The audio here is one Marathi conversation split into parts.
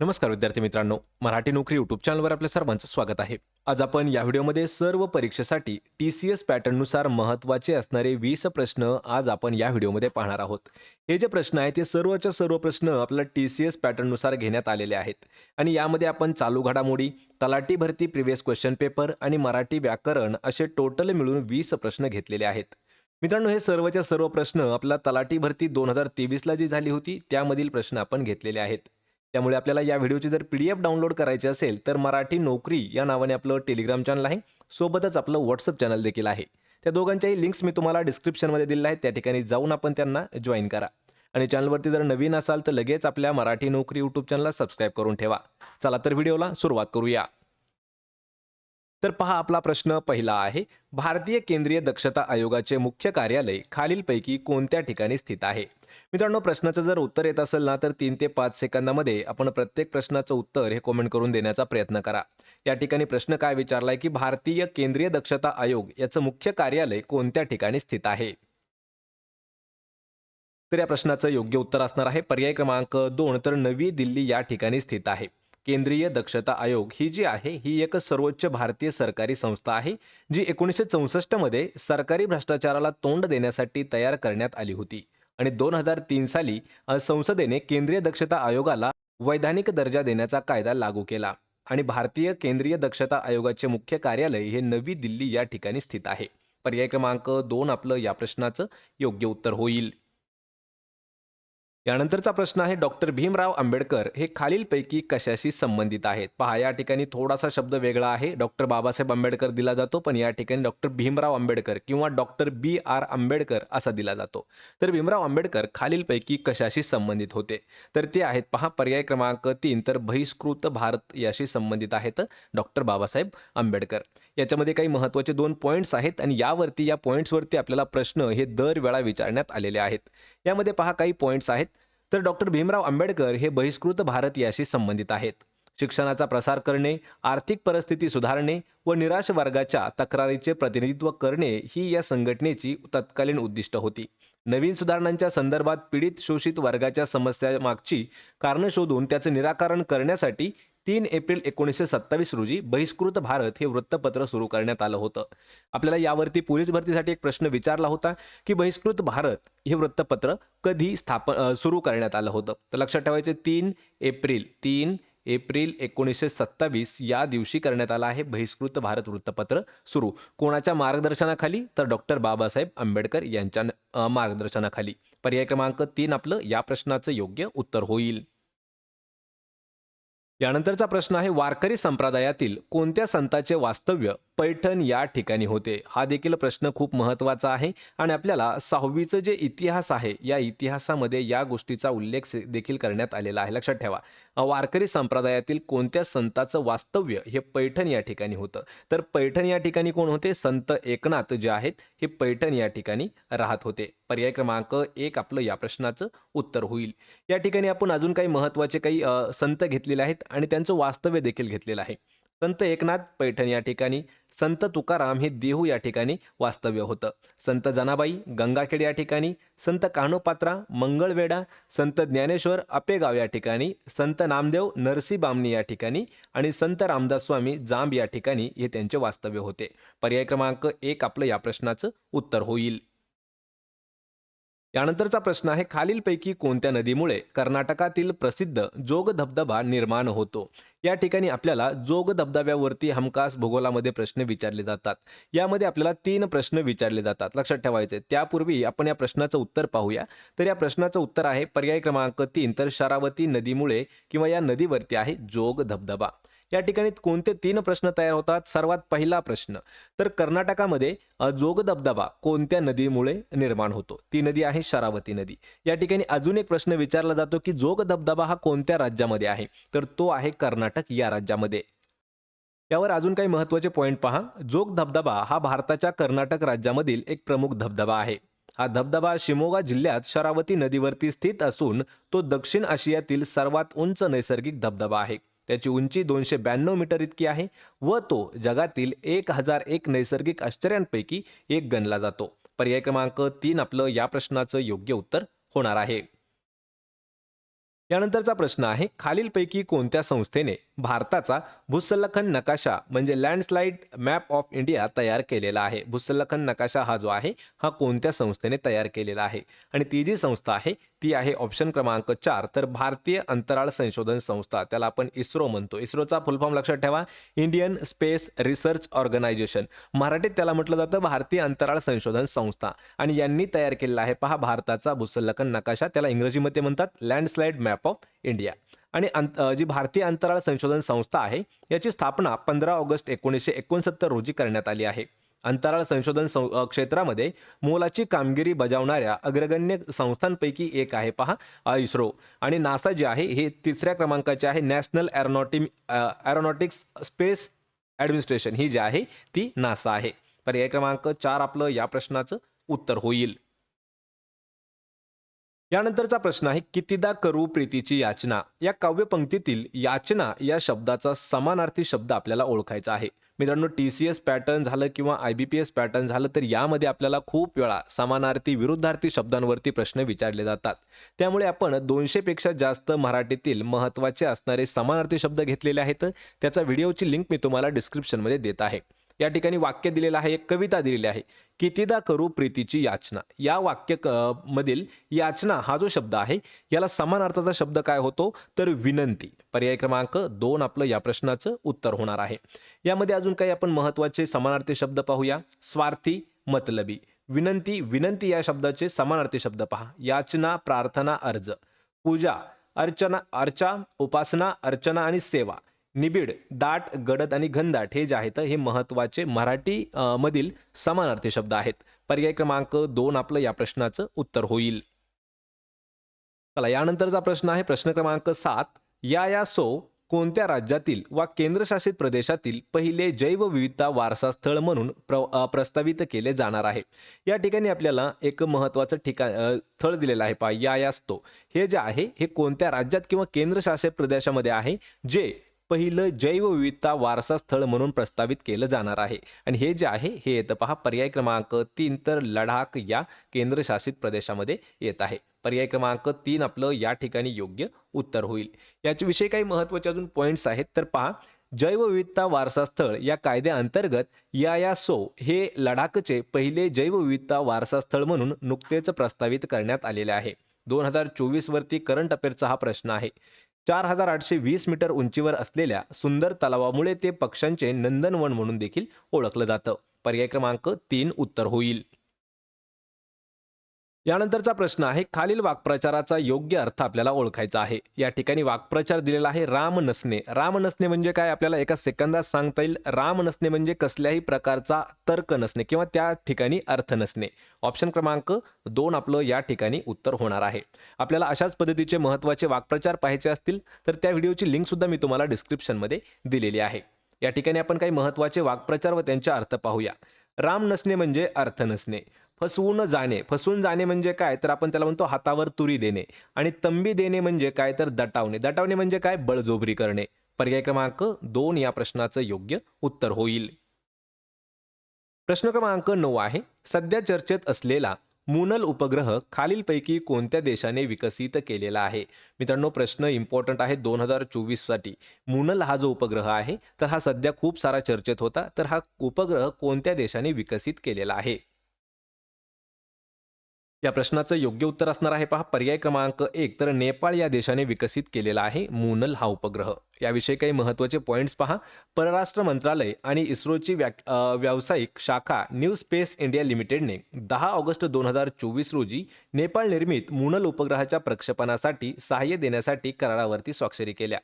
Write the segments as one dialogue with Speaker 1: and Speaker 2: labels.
Speaker 1: नमस्कार विद्यार्थी मित्रांनो मराठी नोकरी यूट्यूब चॅनलवर आपल्या सर्वांचं स्वागत आहे. आज आपण या व्हिडिओमध्ये सर्व परीक्षेसाठी टी सी एस पॅटर्ननुसार महत्त्वाचे असणारे वीस प्रश्न आज आपण या व्हिडिओमध्ये पाहणार आहोत. हे जे प्रश्न आहेत ते सर्वच्या सर्व प्रश्न आपल्याला टी सी एस पॅटर्ननुसार घेण्यात आलेले आहेत. आणि यामध्ये आपण चालू घडामोडी तलाठी भरती प्रिव्हियस क्वेश्चन पेपर आणि मराठी व्याकरण असे टोटल मिळून वीस प्रश्न घेतलेले आहेत. मित्रांनो हे सर्वच्या सर्व प्रश्न आपला तलाठी भरती दोन हजार तेवीसला जी झाली होती त्यामधील प्रश्न आपण घेतलेले आहेत. त्यामुळे आपल्याला या व्हिडिओची जर पी डी एफ डाउनलोड करायची असेल तर मराठी नोकरी या नावाने आपलं टेलिग्राम चॅनल आहे. सोबतच आपलं व्हॉट्सअप चॅनल देखील आहे. त्या दोघांच्याही लिंक्स मी तुम्हाला डिस्क्रिप्शनमध्ये दिलेल्या आहेत. त्या ठिकाणी जाऊन आपण त्यांना जॉईन करा. आणि चॅनलवरती जर नवीन असाल तर लगेच आपल्या मराठी नोकरी यूट्यूब चॅनलला सबस्क्राईब करून ठेवा. चला तर व्हिडिओला सुरुवात करूया. तर पहा आपला प्रश्न पहिला आहे. भारतीय केंद्रीय दक्षता आयोगाचे मुख्य कार्यालय खालीलपैकी कोणत्या ठिकाणी स्थित आहे? मित्रांनो प्रश्नाचं जर उत्तर येत असेल ना तर तीन ते पाच सेकंदामध्ये आपण प्रत्येक प्रश्नाचं उत्तर हे कमेंट करून देण्याचा प्रयत्न करा. या ठिकाणी प्रश्न काय विचारलाय की भारतीय केंद्रीय दक्षता आयोग याचं मुख्य कार्यालय कोणत्या ठिकाणी स्थित आहे? तर या प्रश्नाचं योग्य उत्तर असणार आहे. पर्याय क्रमांक दोन तर नवी दिल्ली या ठिकाणी स्थित आहे. केंद्रीय दक्षता आयोग ही जी आहे ही एक सर्वोच्च भारतीय सरकारी संस्था आहे जी एकोणीसशे चौसष्टमध्ये सरकारी भ्रष्टाचाराला तोंड देण्यासाठी तयार करण्यात आली होती. आणि दोन हजार तीन साली संसदेने केंद्रीय दक्षता आयोगाला वैधानिक दर्जा देण्याचा कायदा लागू केला. आणि भारतीय केंद्रीय दक्षता आयोगाचे मुख्य कार्यालय हे नवी दिल्ली या ठिकाणी स्थित आहे. पर्याय क्रमांक दोन आपलं या प्रश्नाचं योग्य उत्तर होईल. यानंतरचा प्रश्न आहे डॉक्टर भीमराव आंबेडकर हे खालीलपैकी कशाशी संबंधित आहेत? पहा या ठिकाणी थोडासा शब्द वेगळा आहे. डॉक्टर बाबासाहेब आंबेडकर दिला जातो पण या ठिकाणी डॉक्टर भीमराव आंबेडकर किंवा डॉक्टर बी आर आंबेडकर असा दिला जातो. तर भीमराव आंबेडकर खालीलपैकी कशाशी संबंधित होते? तर ते आहेत पहा पर्याय क्रमांक तीन तर बहिष्कृत भारत याशी संबंधित आहेत डॉक्टर बाबासाहेब आंबेडकर. याच्यामध्ये काही महत्त्वाचे दोन पॉईंट्स आहेत आणि यावरती या पॉईंट्सवरती आपल्याला प्रश्न हे दरवेळा विचारण्यात आलेले आहेत. यामध्ये पहा काही पॉईंट्स आहेत. तर डॉक्टर भीमराव आंबेडकर हे बहिष्कृत भारत याशी संबंधित आहेत. शिक्षणाचा प्रसार करणे आर्थिक परिस्थिती सुधारणे व निराश वर्गाच्या तक्रारीचे प्रतिनिधित्व करणे ही या संघटनेची तत्कालीन उद्दिष्ट होती. नवीन सुधारणांच्या संदर्भात पीडित शोषित वर्गाच्या समस्या मागची कारणं शोधून त्याचे निराकरण करण्यासाठी तीन एप्रिल एकोणीसशे सत्तावीस रोजी बहिष्कृत भारत हे वृत्तपत्र सुरू करण्यात आलं होतं. आपल्याला यावरती पोलीस भरतीसाठी एक प्रश्न विचारला होता की बहिष्कृत भारत हे वृत्तपत्र कधी स्थापन सुरू करण्यात आलं होतं? तर लक्षात ठेवायचे तीन एप्रिल तीन एप्रिल एकोणीसशे सत्तावीस या दिवशी करण्यात आला आहे बहिष्कृत भारत वृत्तपत्र सुरू. कोणाच्या मार्गदर्शनाखाली? तर डॉक्टर बाबासाहेब आंबेडकर यांच्या मार्गदर्शनाखाली. पर्याय क्रमांक तीन आपलं या प्रश्नाचं योग्य उत्तर होईल. यानंतरचा प्रश्न आहे वारकरी संप्रदायातील कोणत्या संताचे वास्तव्य पैठण या ठिकाणी होते. हा देखील प्रश्न खूप महत्त्वाचा आहे आणि आपल्याला सहावीचं जे इतिहास आहे या इतिहासामध्ये या गोष्टीचा उल्लेख देखील करण्यात आलेला आहे. लक्षात ठेवा वारकरी संप्रदायातील कोणत्या संताचं वास्तव्य हे पैठण या ठिकाणी होतं? तर पैठण या ठिकाणी कोण होते? संत एकनाथ जे आहेत हे पैठण या ठिकाणी राहत होते. पर्याय क्रमांक एक आपलं या प्रश्नाचं उत्तर होईल. या ठिकाणी आपण अजून काही महत्त्वाचे काही संत घेतलेले आहेत आणि त्यांचं वास्तव्य देखील घेतलेलं आहे. संत एकनाथ पैठण या ठिकाणी संत तुकाराम हे देहू या ठिकाणी वास्तव्य होतं. संत जनाबाई गंगाखेड या ठिकाणी संत कान्होपात्रा मंगळवेडा संत ज्ञानेश्वर अपेगाव या ठिकाणी संत नामदेव नरसी बामणी या ठिकाणी आणि संत रामदास स्वामी जांब या ठिकाणी हे त्यांचे वास्तव्य होते. पर्याय क्रमांक एक आपलं या प्रश्नाचं उत्तर होईल. यानंतरचा प्रश्न आहे खालीलपैकी कोणत्या नदीमुळे कर्नाटकातील प्रसिद्ध जोग धबधबा निर्माण होतो? या ठिकाणी आपल्याला जोग धबधब्यावरती हमखास भूगोलामध्ये प्रश्न विचारले जातात. यामध्ये आपल्याला तीन प्रश्न विचारले जातात. लक्षात ठेवायचे. त्यापूर्वी आपण या प्रश्नाचं उत्तर पाहूया. तर या प्रश्नाचं उत्तर आहे पर्याय क्रमांक तीन. तर शरावती नदीमुळे किंवा या नदीवरती आहे जोग धबधबा. या ठिकाणी कोणते तीन प्रश्न तयार होतात? सर्वात पहिला प्रश्न तर कर्नाटकामध्ये जोग धबधबा कोणत्या नदीमुळे निर्माण होतो? ती नदी आहे शरावती नदी. या ठिकाणी अजून एक प्रश्न विचारला जातो की जोग धबधबा हा कोणत्या राज्यामध्ये आहे? तर तो आहे कर्नाटक या राज्यामध्ये. यावर अजून काही महत्त्वाचे पॉईंट पहा. जोग धबधबा हा भारताच्या कर्नाटक राज्यामधील एक प्रमुख धबधबा आहे. हा धबधबा शिमोगा जिल्ह्यात शरावती नदीवरती स्थित असून तो दक्षिण आशियातील सर्वात उंच नैसर्गिक धबधबा आहे. त्याची उंची दोनशे ब्याण्णव मीटर इतकी आहे व तो जगातील एक हजार एक नैसर्गिक आश्चर्यांपैकी एक गणला जातो. पर्याय क्रमांक तीन आपलं या प्रश्नाचं योग्य उत्तर होणार आहे. यानंतरचा प्रश्न आहे खालीलपैकी कोणत्या संस्थेने भारताचा भूसल्लखन नकाशा म्हणजे लँडस्लाईड मॅप ऑफ इंडिया तयार केलेला आहे? भूसल्लखन नकाशा हा जो आहे हा कोणत्या संस्थेने तयार केलेला आहे? आणि ती जी संस्था आहे ती आहे ऑप्शन क्रमांक चार तर भारतीय अंतराळ संशोधन संस्था त्याला आपण इस्रो म्हणतो. इस्रोचा फुलफॉर्म लक्षात ठेवा. इंडियन स्पेस रिसर्च ऑर्गनायझेशन मराठीत त्याला म्हटलं जातं भारतीय अंतराळ संशोधन संस्था. आणि यांनी तयार केलेला आहे पहा भारताचा भूसल्लखन नकाशा त्याला इंग्रजीमध्ये म्हणतात लँडस्लाईड मॅप ऑफ इंडिया आणि अंत जी भारतीय अंतराळ संशोधन संस्था आहे याची स्थापना पंधरा ऑगस्ट एकोणीसशे एकोणसत्तर रोजी करण्यात आली आहे. अंतराळ संशोधन सं क्षेत्रामध्ये मोलाची कामगिरी बजावणाऱ्या अग्रगण्य संस्थांपैकी एक आहे पहा इस्रो. आणि नासा जे आहे हे तिसऱ्या क्रमांकाचे आहे नॅशनल एरोनॉटिम एरोनॉटिक्स स्पेस ॲडमिनिस्ट्रेशन. ही जी आहे ती नासा आहे. पर्याय क्रमांक चार आपलं या प्रश्नाचं उत्तर होईल. यानंतरचा प्रश्न आहे कितीदा करू प्रीतीची याचना? या काव्यपंक्तीतील याचना या शब्दाचा समानार्थी शब्द आपल्याला ओळखायचा आहे. मित्रांनो टी सी एस पॅटर्न झालं किंवा I B P S pattern झालं तर यामध्ये आपल्याला खूप वेळा समानार्थी विरुद्धार्थी शब्दांवरती प्रश्न विचारले जातात. त्यामुळे आपण दोनशेपेक्षा जास्त मराठीतील महत्त्वाचे असणारे समानार्थी शब्द घेतलेले आहेत. त्याचा व्हिडिओची लिंक मी तुम्हाला डिस्क्रिप्शनमध्ये देत आहे. या ठिकाणी वाक्य दिलेलं आहे एक कविता दिलेली आहे. कितीदा करू प्रीतीची याचना. या वाक्य क- मधील याचना हा जो शब्द आहे याला समान अर्थाचा शब्द काय होतो? तर विनंती. पर्याय क्रमांक दोन आपलं या प्रश्नाचं उत्तर होणार आहे. यामध्ये अजून काही आपण महत्त्वाचे समानार्थी शब्द पाहूया. स्वार्थी मतलबी. विनंती विनंती या शब्दाचे समानार्थी शब्द पहा. याचना प्रार्थना अर्ज. पूजा अर्चना अर्चा उपासना अर्चना आणि सेवा. निबिड दाट गडद आणि घनदाट हे जे आहेत हे महत्त्वाचे मराठी मधील समानार्थी शब्द आहेत. पर्याय क्रमांक दोन आपलं या प्रश्नाचं उत्तर होईल. चला यानंतरचा प्रश्न आहे. प्रश्न क्रमांक सात. या या सो कोणत्या राज्यातील वा केंद्रशासित प्रदेशातील पहिले जैवविविधता वारसा स्थळ म्हणून प्र प्रस्तावित केले जाणार आहे? या ठिकाणी आपल्याला एक महत्त्वाचं ठिकाण स्थळ दिलेलं आहे पा या यास्तो हे जे आहे हे कोणत्या राज्यात किंवा केंद्रशासित प्रदेशामध्ये आहे? जे पहिलं जैवविविधता वारसा स्थळ म्हणून प्रस्तावित केलं जाणार आहे. आणि हे जे आहे हे येतं पहा पर्याय क्रमांक तीन तर लडाख या केंद्रशासित प्रदेशामध्ये येत आहे. पर्याय क्रमांक तीन आपलं या ठिकाणी योग्य उत्तर होईल. याच्याविषयी काही महत्त्वाचे अजून पॉईंट्स आहेत. तर पहा जैवविविधता वारसा स्थळ या कायद्याअंतर्गत या या सो हे लडाखचे पहिले जैवविविधता वारसा स्थळ म्हणून नुकतेच प्रस्तावित करण्यात आलेले आहे. दोन हजार चोवीसवरती करंट अफेअरचा हा प्रश्न आहे. चार हजार आठशे वीस मीटर उंचीवर असलेल्या सुंदर तलावामुळे ते पक्ष्यांचे नंदनवन म्हणून देखील ओळखलं जातं. पर्याय क्रमांक तीन उत्तर होईल. यानंतरचा प्रश्न आहे खालील वाक्प्रचाराचा योग्य अर्थ आपल्याला ओळखायचा आहे. या ठिकाणी वाक्प्रचार दिलेला आहे राम नसणे राम नसणे म्हणजे काय? आपल्याला एका सेकंदात सांगता येईल राम नसणे म्हणजे कसल्याही प्रकारचा तर्क नसणे किंवा त्या ठिकाणी अर्थ नसणे. ऑप्शन क्रमांक दोन आपलं या ठिकाणी उत्तर होणार आहे. आपल्याला अशाच पद्धतीचे महत्त्वाचे वाक्प्रचार पाहायचे असतील तर त्या व्हिडिओची लिंक सुद्धा मी तुम्हाला डिस्क्रिप्शनमध्ये दिलेली आहे. या ठिकाणी आपण काही महत्त्वाचे वाक्प्रचार व त्यांचे अर्थ पाहूया. राम नसणे म्हणजे अर्थ नसणे. फसवून जाणे. फसवून जाणे म्हणजे काय? तर आपण त्याला म्हणतो हातावर तुरी देणे. आणि तंबी देणे म्हणजे काय? तर दटावणे. दटावणे म्हणजे काय? बळजोबरी करणे. पर्याय क्रमांक दोन या प्रश्नाचं योग्य उत्तर होईल. प्रश्न क्रमांक नऊ आहे. सध्या चर्चेत असलेला मुनल उपग्रह खालीलपैकी कोणत्या देशाने विकसित केलेला आहे? मित्रांनो प्रश्न इम्पॉर्टंट आहे दोन हजार चोवीससाठी. मुनल हा जो उपग्रह आहे तर हा सध्या खूप सारा चर्चेत होता. तर हा उपग्रह कोणत्या देशाने विकसित केलेला आहे? या प्रश्नाचं योग्य उत्तर असणार आहे पहा. पर्याय क्रमांक एक तर नेपाळ या देशाने विकसित केलेला आहे मुनल हा उपग्रह. याविषयी काही महत्त्वाचे पॉईंट्स पहा. परराष्ट्र मंत्रालय आणि इस्रोची व्या व्यावसायिक शाखा न्यू स्पेस इंडिया लिमिटेडने दहा ऑगस्ट दोन हजार चोवीस रोजी नेपाळ निर्मित मुनल उपग्रहाच्या प्रक्षेपणासाठी सहाय्य देण्यासाठी करारावरती स्वाक्षरी केल्या.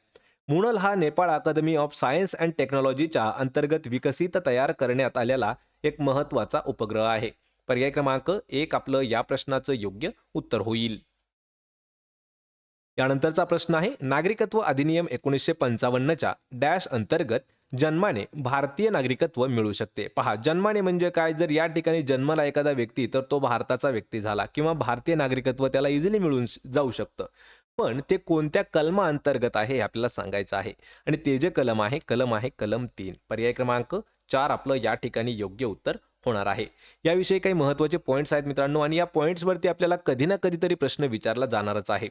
Speaker 1: मुनल हा Nepal academy of science and टेक्नॉलॉजीच्या अंतर्गत विकसित तयार करण्यात आलेला एक महत्त्वाचा उपग्रह आहे. पर्याय क्रमांक एक आपलं या प्रश्नाचं योग्य उत्तर होईल. त्यानंतरचा प्रश्न आहे नागरिकत्व अधिनियम एकोणीसशे पंचावन्नच्या डॅश अंतर्गत जन्माने भारतीय नागरिकत्व मिळू शकते. पहा जन्माने म्हणजे काय? जर या ठिकाणी जन्माला एखादा व्यक्ती तर तो भारताचा व्यक्ती झाला किंवा भारतीय नागरिकत्व त्याला इझिली मिळून जाऊ शकतं. पण ते कोणत्या कलमा अंतर्गत आहे हे आपल्याला सांगायचं आहे. आणि ते जे कलम आहे कलम आहे कलम तीन. पर्याय क्रमांक चार आपलं या ठिकाणी योग्य उत्तर होणार आहे. याविषयी काही महत्त्वाचे पॉईंट्स आहेत मित्रांनो आणि या पॉईंट्सवरती आपल्याला कधी ना कधीतरी प्रश्न विचारला जाणारच आहे.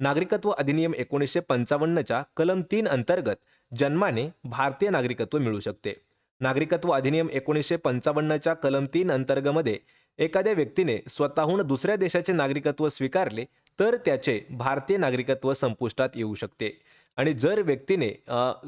Speaker 1: नागरिकत्व अधिनियम एकोणीसशे पंचावन्नच्या कलम तीन अंतर्गत जन्माने भारतीय नागरिकत्व मिळू शकते. नागरिकत्व अधिनियम एकोणीसशे पंचावन्नच्या कलम तीन अंतर्गमध्ये एखाद्या व्यक्तीने स्वतःहून दुसऱ्या देशाचे नागरिकत्व स्वीकारले तर त्याचे भारतीय नागरिकत्व संपुष्टात येऊ शकते. आणि जर व्यक्तीने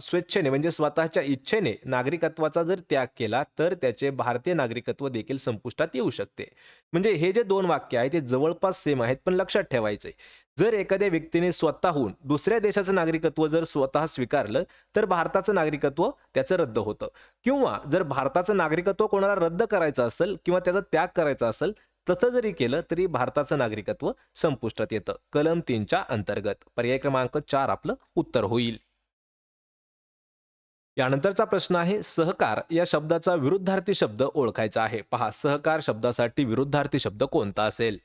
Speaker 1: स्वेच्छेने म्हणजे स्वतःच्या इच्छेने नागरिकत्वाचा जर त्याग केला तर त्याचे भारतीय नागरिकत्व देखील संपुष्टात येऊ शकते. म्हणजे हे जे दोन वाक्य आहेत ते जवळपास सेम आहेत पण लक्षात ठेवायचे जर एखाद्या व्यक्तीने स्वतःहून दुसऱ्या देशाचं नागरिकत्व जर स्वतः स्वीकारलं तर भारताचं नागरिकत्व त्याचं रद्द होतं. किंवा जर भारताचं नागरिकत्व कोणाला रद्द करायचं असेल किंवा त्याचा त्याग करायचा असेल तसं जरी केलं तरी भारताचं नागरिकत्व संपुष्टात येतं. कलम तीनच्या अंतर्गत. पर्याय क्रमांक चार आपलं उत्तर होईल. यानंतरचा प्रश्न आहे सहकार या शब्दाचा विरुद्धार्थी शब्द ओळखायचा आहे. पहा सहकार शब्दासाठी विरुद्धार्थी शब्द कोणता असेल?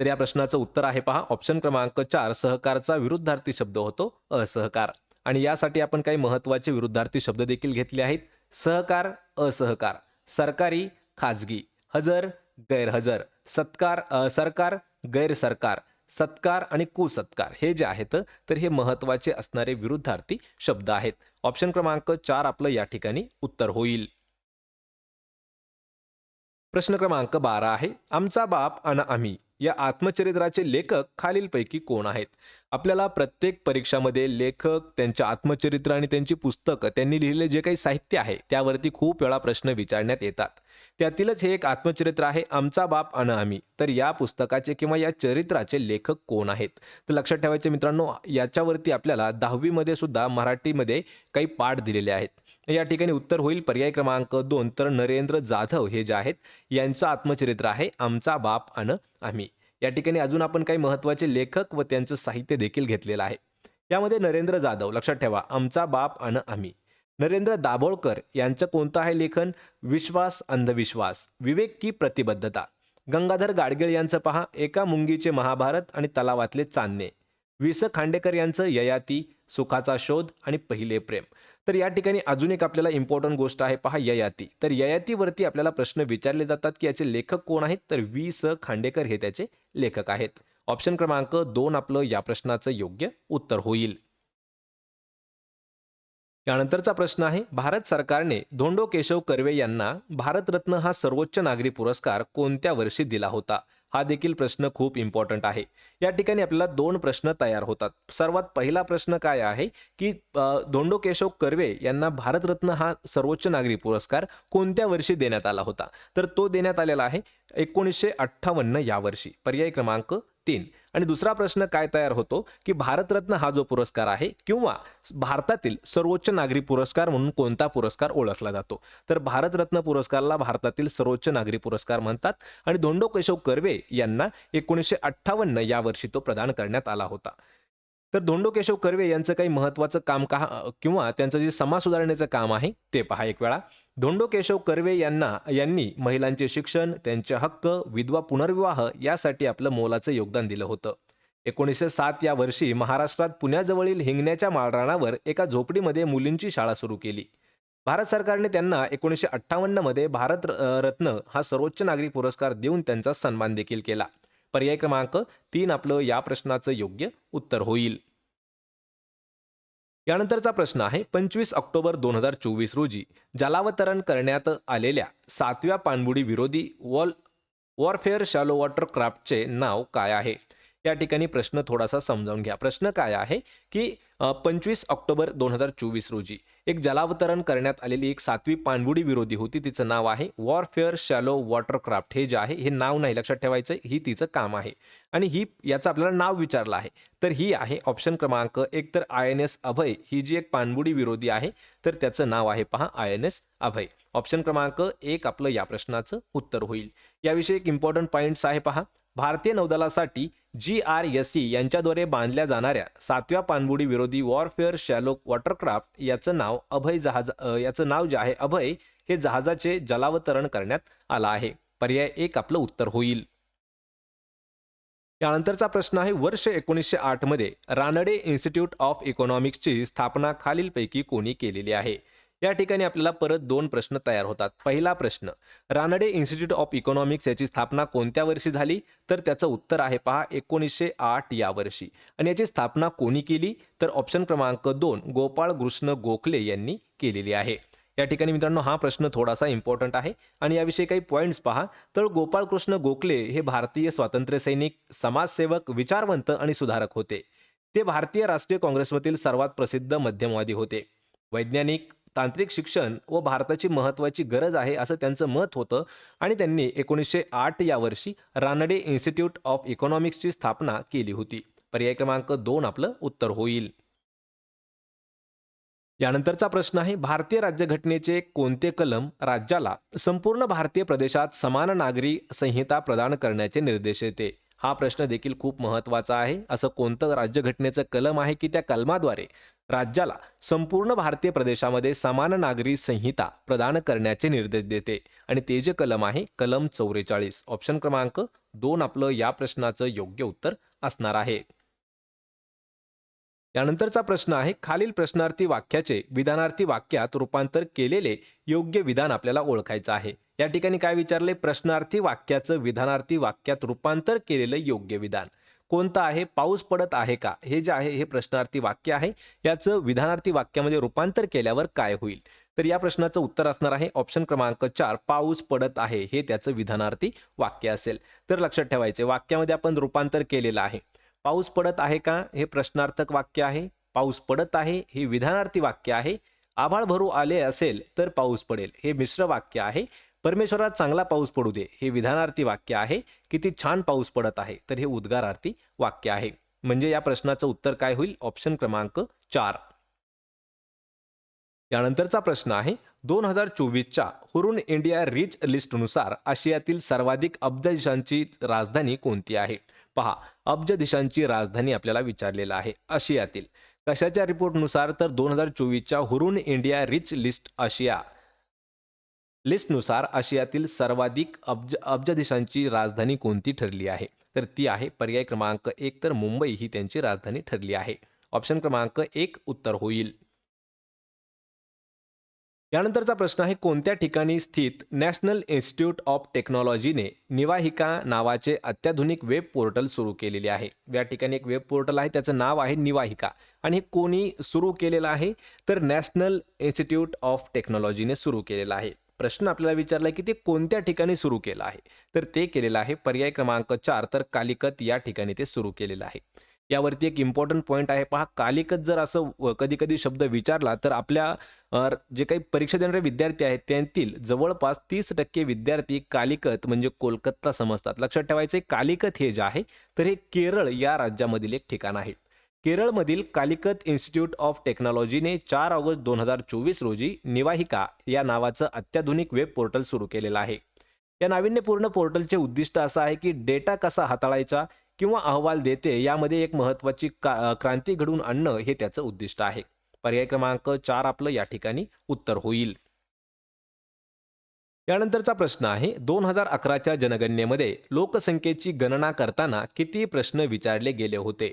Speaker 1: तर या प्रश्नाचं उत्तर आहे पहा. ऑप्शन क्रमांक चार सहकारचा विरुद्धार्थी शब्द होतो असहकार. आणि यासाठी आपण काही महत्त्वाचे विरुद्धार्थी शब्द देखील घेतले आहेत. सहकार असहकार. सरकारी खाजगी. हजर गैरहजर. सत्कार सरकार गैरसरकार. सत्कार आणि कुसत्कार. हे जे आहेत तर हे महत्त्वाचे असणारे विरुद्धार्थी शब्द आहेत. ऑप्शन क्रमांक चार आपलं या ठिकाणी उत्तर होईल. प्रश्न क्रमांक बारा आहे. आमचा बाप आणि आम्ही या आत्मचरित्राचे लेखक खालीलपैकी कोण आहेत? आपल्याला प्रत्येक परीक्षामध्ये लेखक त्यांच्या आत्मचरित्र आणि त्यांची पुस्तकं त्यांनी लिहिलेले जे काही साहित्य आहे त्यावरती खूप वेळा प्रश्न विचारण्यात येतात. त्यातीलच हे एक आत्मचरित्र आहे आमचा बाप अन आम्ही. तर या पुस्तकाचे किंवा या चरित्राचे लेखक कोण आहेत? तर लक्षात ठेवायचे मित्रांनो याच्यावरती आपल्याला दहावीमध्ये सुद्धा मराठीमध्ये काही पाठ दिलेले आहेत. या ठिकाणी उत्तर होईल. पर्याय क्रमांक दोन तर नरेंद्र जाधव हे जे आहेत यांचं आत्मचरित्र आहे आमचा बाप अन आम्ही. या ठिकाणी अजून आपण काही महत्त्वाचे लेखक व त्यांचं साहित्य देखील घेतलेलं आहे. यामध्ये नरेंद्र जाधव लक्षात ठेवा आमचा बाप अन आम्ही. नरेंद्र दाभोळकर यांचं कोणतं आहे लेखन? विश्वास अंधविश्वास. विवेक की प्रतिबद्धता? गंगाधर गाडगीळ यांचं पहा. एका मुंगीचे महाभारत आणि तलावातले चांदणे. वि स खांडेकर यांचं ययाती सुखाचा शोध आणि पहिले प्रेम. तर या ठिकाणी अजून एक आपल्याला इम्पॉर्टंट गोष्ट आहे. पहा ययाती. तर ययातीवरती आपल्याला प्रश्न विचारले जातात की याचे लेखक कोण आहेत? तर वि स खांडेकर हे त्याचे लेखक आहेत. ऑप्शन क्रमांक दोन आपलं या प्रश्नाचं योग्य उत्तर होईल. यानंतरचा प्रश्न आहे भारत सरकारने धोंडो केशव कर्वे यांना भारतरत्न हा सर्वोच्च नागरी पुरस्कार कोणत्या वर्षी दिला होता? हा देखील प्रश्न खूप इम्पॉर्टंट आहे. या ठिकाणी आपल्याला दोन प्रश्न तयार होतात. सर्वात पहिला प्रश्न काय आहे की धोंडो केशव कर्वे यांना भारतरत्न हा सर्वोच्च नागरी पुरस्कार कोणत्या वर्षी देण्यात आला होता? तर तो देण्यात आलेला आहे एकोणीसशे अठ्ठावन्न या वर्षी. पर्याय क्रमांक तीन. आणि दुसरा प्रश्न काय तयार होतो? की भारतरत्न हा जो पुरस्कार आहे किंवा भारतातील सर्वोच्च नागरी पुरस्कार म्हणून कोणता पुरस्कार ओळखला जातो? तर भारतरत्न पुरस्कारला भारतातील सर्वोच्च नागरी पुरस्कार म्हणतात. आणि धोंडो केशव कर्वे यांना एकोणीसशे अठ्ठावन्न या वर्षी तो प्रदान करण्यात आला होता. तर धोंडो केशव कर्वे यांचं काही महत्त्वाचं काम का किंवा त्यांचं जे समाज सुधारण्याचं काम आहे ते पहा एक वेळा. धोंडो केशव कर्वे यांना यांनी महिलांचे शिक्षण त्यांचे हक्क विधवा पुनर्विवाह यासाठी आपलं मोलाचं योगदान दिलं होतं. एकोणीसशे सात या वर्षी महाराष्ट्रात पुण्याजवळील हिंगण्याच्या माळराणावर एका झोपडीमध्ये मुलींची शाळा सुरू केली. भारत सरकारने त्यांना एकोणीसशे अठ्ठावन्नमध्ये भारत रत्न हा सर्वोच्च नागरी पुरस्कार देऊन त्यांचा सन्मान देखील केला. पर्याय क्रमांक तीन आपलं या प्रश्नाचं योग्य उत्तर होईल. यानंतरचा प्रश्न आहे पंचवीस ऑक्टोबर दोन हजार चोवीस रोजी जलावतरण करण्यात आलेल्या सातव्या पाणबुडी विरोधी वॉल वॉरफेअर शॅलो वॉटर क्राफ्टचे नाव काय आहे? त्या ठिकाणी प्रश्न थोडासा समजावून घ्या. प्रश्न काय आहे की पंचवीस ऑक्टोबर दोन हजार चोवीस रोजी एक जलावतरण करण्यात आलेली एक सातवी पाणबुडी विरोधी होती. तिचं नाव आहे वॉरफेअर शॅलो वॉटर क्राफ्ट हे जे आहे हे नाव नाही लक्षात ठेवायचं ही तिचं काम आहे. आणि ही याचं आपल्याला नाव विचारलं आहे. तर ही आहे ऑप्शन क्रमांक एक तर आय एन एस अभय. ही जी एक पाणबुडी विरोधी आहे तर त्याचं नाव आहे पहा I N S Abhay. Option क्रमांक एक आपलं या प्रश्नाचं उत्तर होईल. याविषयी एक इम्पॉर्टंट पॉईंट्स आहे पहा. भारतीय नौदलासाठी जी आर एस सी यांच्याद्वारे बांधल्या जाणाऱ्या सातव्या पाणबुडी विरोधी वॉरफेअर शॅलोक वॉटरक्राफ्ट याचं नाव अभय जहाज याचं नाव जे आहे अभय हे जहाजाचे जलावतरण करण्यात आलं आहे. पर्याय एक आपलं उत्तर होईल. त्यानंतरचा प्रश्न आहे वर्ष एकोणीसशे आठमध्ये रानडे इन्स्टिट्यूट ऑफ इकॉनॉमिक्सची स्थापना खालीलपैकी कोणी केलेली आहे? या ठिकाणी आपल्याला परत दोन प्रश्न तयार होतात. पहिला प्रश्न रानडे इन्स्टिट्यूट ऑफ इकॉनॉमिक्स याची स्थापना कोणत्या वर्षी झाली? तर त्याचं उत्तर आहे पहा एकोणीसशे आठ या वर्षी. आणि याची स्थापना कोणी केली? तर ऑप्शन क्रमांक दोन गोपाळ कृष्ण गोखले यांनी केलेली आहे. या ठिकाणी मित्रांनो हा प्रश्न थोडासा इम्पॉर्टंट आहे. आणि याविषयी काही पॉईंट्स पहा. तर गोपाळकृष्ण गोखले हे भारतीय स्वातंत्र्य सैनिक समाजसेवक विचारवंत आणि सुधारक होते. ते भारतीय राष्ट्रीय काँग्रेसमधील सर्वात प्रसिद्ध मध्यमवादी होते. वैज्ञानिक तांत्रिक शिक्षण व भारताची महत्त्वाची गरज आहे असं त्यांचं मत होतं आणि त्यांनी एकोणीसशे आठ या वर्षी रानडे इन्स्टिट्यूट ऑफ इकॉनॉमिक्सची स्थापना केली होती. पर्याय क्रमांक दोन आपलं उत्तर होईल. यानंतरचा प्रश्न आहे भारतीय राज्यघटनेचे कोणते कलम राज्याला संपूर्ण भारतीय प्रदेशात समान नागरी संहिता प्रदान करण्याचे निर्देश देते? हा प्रश्न देखील खूप महत्त्वाचा आहे. असं कोणतं राज्यघटनेचं कलम आहे की त्या कलमाद्वारे राज्याला संपूर्ण भारतीय प्रदेशामध्ये समान नागरी संहिता प्रदान करण्याचे निर्देश देते. आणि ते जे कलम आहे कलम चौवेचाळीस ऑप्शन क्रमांक दोन आपलं या प्रश्नाचं योग्य उत्तर असणार आहे. यानंतरचा प्रश्न आहे खालील प्रश्नार्थी वाक्याचे विधानार्थी वाक्यात रूपांतर केलेले योग्य विधान आपल्याला ओळखायचं आहे. या ठिकाणी काय विचारले? प्रश्नार्थी वाक्याचं विधानार्थी वाक्यात रूपांतर केलेलं योग्य विधान. कोणतं आहे? पाऊस पडत आहे का? हे जे आहे हे प्रश्नार्थी वाक्य आहे. याचं विधानार्थी वाक्यामध्ये रूपांतर केल्यावर काय होईल? तर या प्रश्नाचं उत्तर असणार आहे. ऑप्शन क्रमांक चार पाऊस पडत आहे. हे त्याचं विधानार्थी वाक्य असेल. तर लक्षात ठेवायचे वाक्यामध्ये आपण रूपांतर केलेलं आहे. पाऊस पडत आहे का? हे प्रश्नार्थक वाक्य आहे. पाऊस पडत आहे हे विधानार्थी वाक्य आहे. आभाळ भरू आले असेल तर पाऊस पडेल. हे मिश्र वाक्य आहे. परमेश्वरात चांगला पाऊस पडू दे हे विधानार्थी वाक्य आहे. किती छान पाऊस पडत आहे तर हे उद्गारार्थी वाक्य आहे. म्हणजे या प्रश्नाचं उत्तर काय होईल? ऑप्शन क्रमांक चार. यानंतरचा प्रश्न आहे दोन हजार चोवीसच्या हुरून इंडिया रिच लिस्टनुसार आशियातील सर्वाधिक अब्ज देशांची राजधानी कोणती आहे? पहा अब्ज देशांची राजधानी आपल्याला विचारलेलं आहे आशियातील. कशाच्या रिपोर्टनुसार तर दोन हजार चोवीसच्या Hurun India rich list Asia लिस्टनुसार आशियातील सर्वाधिक अब्ज अब्ज देशांची राजधानी कोणती ठरली आहे? तर ती आहे पर्याय क्रमांक एक तर मुंबई ही त्यांची राजधानी ठरली आहे. ऑप्शन क्रमांक एक उत्तर होईल. यानंतरचा प्रश्न आहे कोणत्या ठिकाणी स्थित नॅशनल इन्स्टिट्यूट ऑफ टेक्नॉलॉजीने निवाहिका नावाचे अत्याधुनिक वेब पोर्टल सुरू केलेले आहे? या ठिकाणी एक वेब पोर्टल आहे त्याचं नाव आहे निवाहिका. आणि हे कोणी सुरू केलेलं आहे? तर नॅशनल इन्स्टिट्यूट ऑफ टेक्नॉलॉजीने सुरू केलेलं आहे. प्रश्न आपल्याला विचारला की ते कोणत्या ठिकाणी सुरू केलं आहे? तर ते केलेलं आहे पर्याय क्रमांक चार तर कालिकत या ठिकाणी ते सुरू केलेलं आहे. यावरती एक इम्पॉर्टंट पॉईंट आहे. पहा कालिकत जर असं कधी कधी शब्द विचारला तर आपल्या जे काही परीक्षा देणारे विद्यार्थी आहेत त्यांतील जवळपास तीस टक्के विद्यार्थी कालिकत म्हणजे कोलकाता समजतात. लक्षात ठेवायचे कालिकत हे जे आहे तर हे केरळ या राज्यामधील एक ठिकाण आहे. केरळमधील कालिकत इन्स्टिट्यूट ऑफ टेक्नॉलॉजीने चार ऑगस्ट दोन हजार चोवीस रोजी निवाहिका या नावाचं अत्याधुनिक वेब पोर्टल सुरू केलेलं आहे. या नाविन्यपूर्ण पोर्टलचे उद्दिष्ट असं आहे की डेटा कसा हाताळायचा किंवा अहवाल देते यामध्ये एक महत्त्वाची क्रांती घडवून आणणं हे त्याचं उद्दिष्ट आहे. पर्याय क्रमांक चार आपलं या ठिकाणी उत्तर होईल. यानंतरचा प्रश्न आहे दोन हजार अकराच्या जनगणनेमध्ये लोकसंख्येची गणना करताना किती प्रश्न विचारले गेले होते?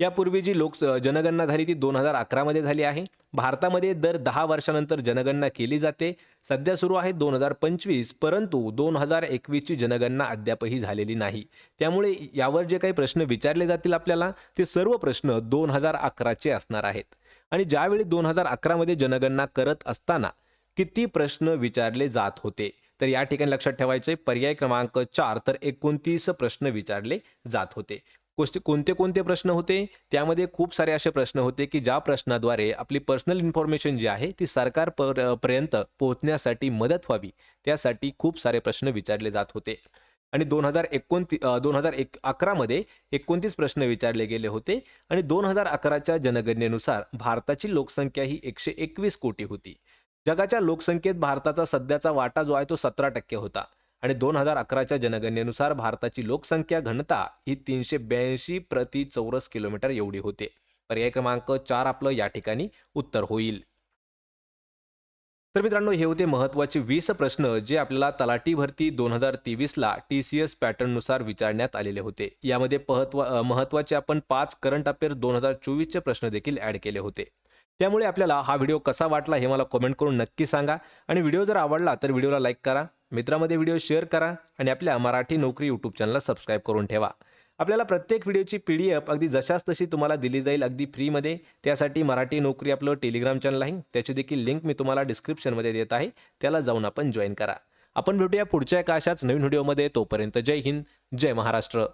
Speaker 1: यापूर्वी जी लोक जनगणना झाली ती दोन हजार अकरामध्ये झाली आहे. भारतामध्ये दर दहा वर्षानंतर जनगणना केली जाते. सध्या सुरू आहे दोन हजार पंचवीस परंतु दोन हजार एकवीसची जनगणना अद्यापही झालेली नाही. त्यामुळे यावर जे काही प्रश्न विचारले जातील आपल्याला ते सर्व प्रश्न दोन हजार अकराचे असणार आहेत. आणि ज्यावेळी दोन हजार अकरामध्ये जनगणना करत असताना किती प्रश्न विचारले जात होते तर या ठिकाणी लक्षात ठेवायचे पर्याय क्रमांक चार तर एकोणतीस प्रश्न विचारले जात होते. गोष्टी कोणते कोणते प्रश्न होते? त्यामध्ये खूप सारे असे प्रश्न होते की ज्या प्रश्नाद्वारे आपली पर्सनल इन्फॉर्मेशन जी आहे ती सरकार पर्यंत पोहोचण्यासाठी मदत व्हावी त्यासाठी खूप सारे प्रश्न विचारले जात होते. आणि दोन हजार एकोणती दोन हजार एक अकरामध्ये एकोणतीस प्रश्न विचारले गेले होते आणि दोन हजार अकराच्या जनगणनेनुसार भारताची लोकसंख्या ही एकशे एकवीस कोटी होती. जगाच्या लोकसंख्येत भारताचा सध्याचा वाटा जो आहे तो सतरा टक्के होता. आणि दोन हजार अकराच्या जनगणनेनुसार भारताची लोकसंख्या घनता ही तीनशे ब्याऐंशी प्रति चौरस किलोमीटर एवढी होते. पर्याय क्रमांक चार आपलं या ठिकाणी उत्तर होईल. तर मित्रांनो हे होते महत्त्वाचे वीस प्रश्न जे आपल्याला तलाठी भरती दोन हजार तेवीसला टी सी एस पॅटर्ननुसार विचारण्यात आलेले होते. यामध्ये महत्त्व महत्त्वाचे आपण पाच करंट अफेअर दोन हजार चोवीसचे प्रश्न देखील ऍड केले होते. त्यामुळे आपल्याला हा व्हिडिओ कसा वाटला हे मला कमेंट करून नक्की सांगा आणि व्हिडिओ जर आवडला तर व्हिडिओला लाईक करा. मित्रामध्ये व्हिडिओ शेअर करा आणि आपल्या मराठी नोकरी यूट्यूब चॅनलला सबस्क्राईब करून ठेवा. आपल्याला प्रत्येक व्हिडिओची पी डी एफ अगदी जशाच तशी तुम्हाला दिली जाईल अगदी फ्रीमध्ये त्यासाठी मराठी नोकरी आपलं टेलिग्राम चॅनल आहे. त्याची देखील लिंक मी तुम्हाला डिस्क्रिप्शनमध्ये देत आहे. त्याला जाऊन आपण जॉईन करा. आपण भेटूया पुढच्या एका अशाच नवीन व्हिडिओमध्ये तोपर्यंत जय हिंद जय महाराष्ट्र.